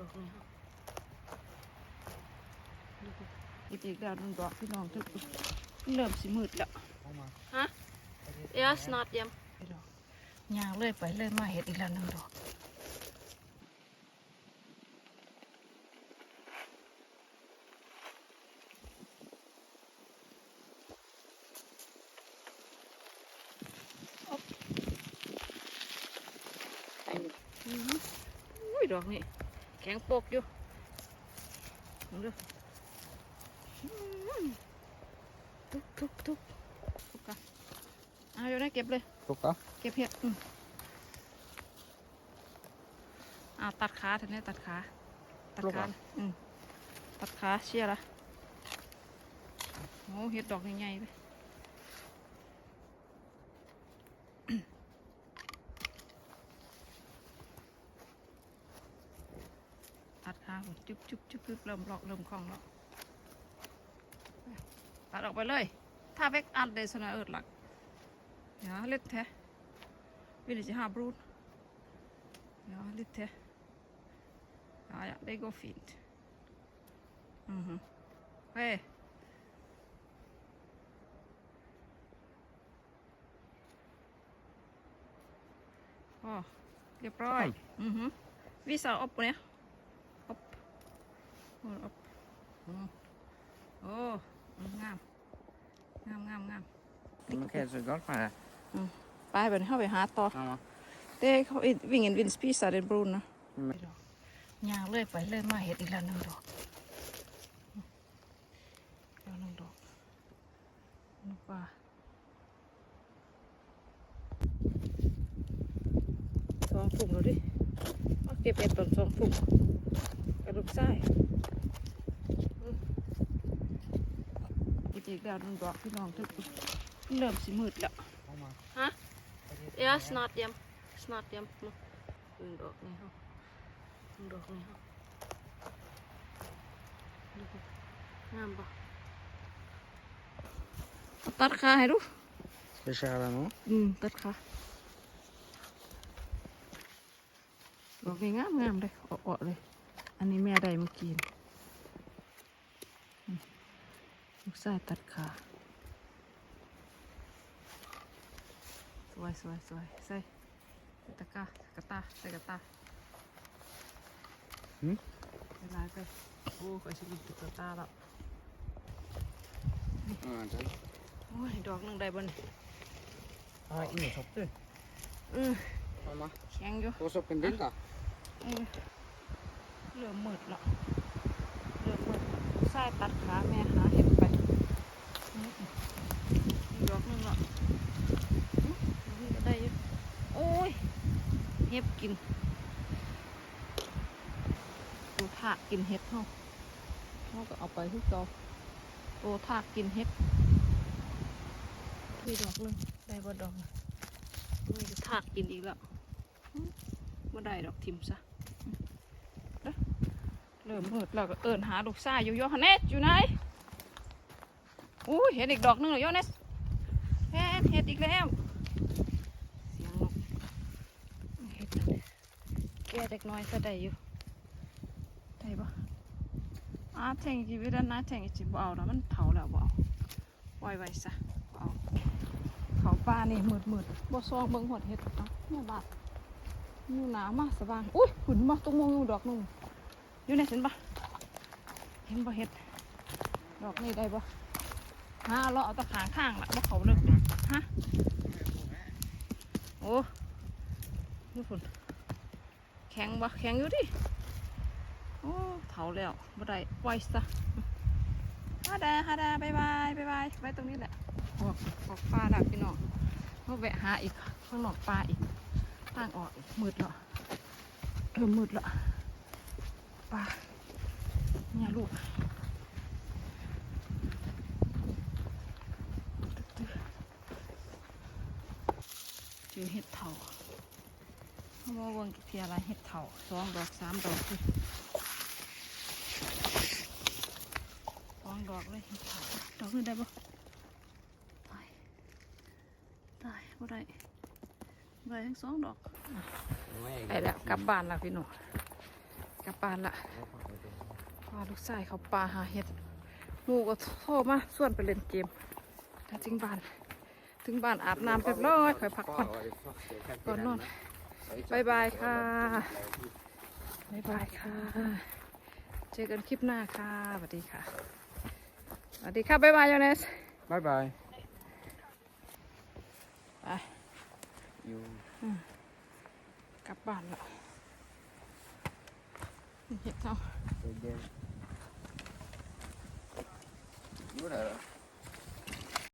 ดอกนี่ครับอีกอีกดาวหนึงดอกพี่น้องทุกคนเริ่มสิมืดแล้วเอามาฮะ Yes not yam ย่างเลยไปเลยมาเห็ดอีกแล้วหนึ่งดอกอือหืออุ้ยดอกนี่ แข็งโปกอยู่ลองดูอืมทุบทุบทุบทุบกันเอาอยู่นะเก็บเลยถูกปะเก็บเห็ดอืมอ่าตัดขาทีนี้ตัดขาตัดขาอืมตัดขาเชี่ยละโอ้เห็ดดอกใหญ่ๆไปตัดขาผม จุ๊บจุ๊บจุ๊บจุ๊บเริ่มลอกเริ่มคล้องแล้วตัดออกไปเลย ถ้าเวกอันเดสนาเอิดหลักอย่าเล็ดแท้วินิจหาบรูดอย่าเล็ดแท้อย่าอย่าได้ก็ฟินอือฮึเฮ้โอ้เรียบร้อย อือฮึวิสาอบเนี่ย Och upp. Mm. Åh, mm, ngam. Ngam, ngam, ngam. Man kan så gott med det. ไปไปเข้าไปหาต่อ Ja. เด้เขาอิวิ่งเงินวินสปีซาเดนบรูนนะอืมย่างเลยไปเลยมาเห็ดอีกแล้วหนึ่งดอกแล้วหนึ่งดอกนึกว่าสองถุงแล้วดิเอาเก็บเห็ดตอนสองถุงกระดูกไส้อืม อีกอีกแล้วหนึ่งดอกพี่น้องทุกคนเริ่มสิมืดแล้วเอามาฮะ Ja, snart hjem. Snart hjem nu. En dog ni har. En dog ni har. Ngam ba. ตัดขาให้ดู Ska vi köra nu? อืมตัดขาดอกนี้งามงามเลยออกๆเลย อันนี้แม่ได้เมื่อกี้นี่อืม ลูกชายตัดขาสวยสวยสวยใส่ใส่ตะกร้ากระตาใส่กระตาหืมเวลาไปโอ้ยชิลิตกระตาแล้ว Ja, det. โอ้ยดอกหนึงได้บน Ja, innesopp du. อือเอามาแข็งอยู่ Lås upp en bild då. เออเริ่มมืดแล้วเริ่มมืดใส่ตัดขาแม่หาเห็ดไปอืมอีกดอกหนึงแล้วอืมดอกนี้ก็ได้อยู่โอ้ยเห็บกินดูทากกินเห็ดเขาเขาก็เอาไปทุกดอกโตทากกินเห็ดมีดอกหนึงได้บ่ดอกนะมีแต่ทากกินอีกแล้วอืมบ่ได้ดอกทิมซะเริ่มมืดแล้วก็เอินหาลูกชายอยู่โยฮันเนสอยู่ไหนอู้เห็นอีกดอกหนึงเลยโยฮันเนสเห็นเห็ดอีกแล้ว เสียงนกเห็ดนั่นเลยแกเด็กน้อยก็ได้อยู่ได้ปะอาแทงจีวิรันนะแทงจีบ่เอาแล้วมันเถาแล้วบ่เอาปล่อยไว้ซะบ่เอาเขาป่านี่มืดมืดๆบ่ซองเบิ่งหดเห็ดเอาแม่บาดอยู่หนาวมากสว่างอุ้ยหุ่นมาตุ้งมงอยู่ดอกหนึงอยู่ในเห็นปะเห็นปะเห็ดดอกนี่ได้ปะฮะเราเอาตะขางข้างละว่าเขาเลิกฮะโอ้ดูฝุ่น แข็งปะแข็งอยู่ดิ โอ้เผาแล้วบ่ได้ปล่อยซะฮาดาฮาดาบายบายบายบายไว้ตรงนี้แหละออกออกป่าแล้วพี่น้องมาแวะหาอีกข้างนอกป่าอีกทางออกอีกมืดแล้วเริ่มมืดแล้วปลาเนี่ยลูกเจอเห็ดเถา เขาบอกว่าเทียอะไรเห็ดเถาสองดอกสามดอกคือสองดอกเลยเห็ดเถาดอกนึงได้ปะตายตายบ่ได้บ่ได้ทั้งสองดอกไปแล้วกลับบ้านล้วพี่หนูกลับปานละพาลูกชายเขาปลาหาเห็ดหมูก็โทรมาส่วนไปเล่นเกมถ้าถึงบ้าน ถึงบ้านอาบน้ำเรียบร้อยค่อยพักผ่อนก่อนนอน บายบายค่ะบายบายค่ะ เจอกันคลิปหน้าค่ะสวัสดีค่ะสวัสดีค่ะบ๊ายบายโยเนส Bye bye. ไป You. กลับบ้านละเห็ดเท่า You there.